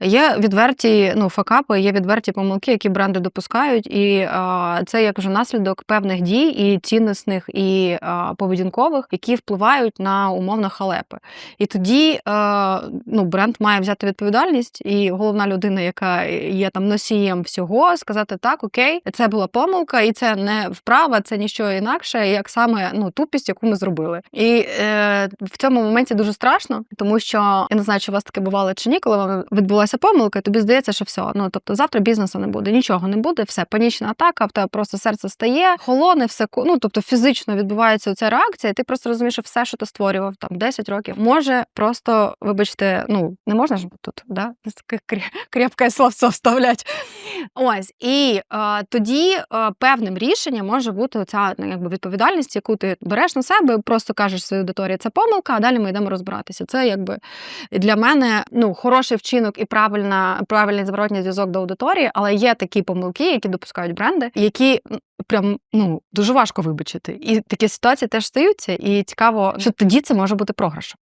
Є відверті ну, факапи, є відверті помилки, які бренди допускають, і а, це як вже наслідок певних дій, і цінностних, і а, поведінкових, які впливають на умовно халепи. І тоді а, ну, бренд має взяти відповідальність, і головна людина, яка є там носієм всього, сказати так, окей, це була помилка, і це не вправа, це ніщо інакше, як саме ну, тупість, яку ми зробили. І е, в цьому моменті дуже страшно, тому що я не знаю, чи у вас таке бувало чи ні, коли вам відбулася помилка, і тобі здається, що все. Ну тобто завтра бізнесу не буде, нічого не буде, все панічна атака, в тебе просто серце стає, холоне, все ну тобто фізично відбувається ця реакція, і ти просто розумієш, що все, що ти створював там 10 років, може просто, вибачте, ну не можна ж тут, да, таке крі- крепке словцо вставлять. Ось і е, тоді е, певним рішенням може бути оця ну, якби відповідальність, яку ти береш на себе, просто кажеш своїй аудиторії, це помилка, а далі ми йдемо розбиратися. Це якби для мене ну хороший вчинок і правильна, правильний зворотній зв'язок до аудиторії, але є такі помилки, які допускають бренди, які прям ну дуже важко вибачити. І такі ситуації теж стаються, і цікаво, що тоді це може бути програшем.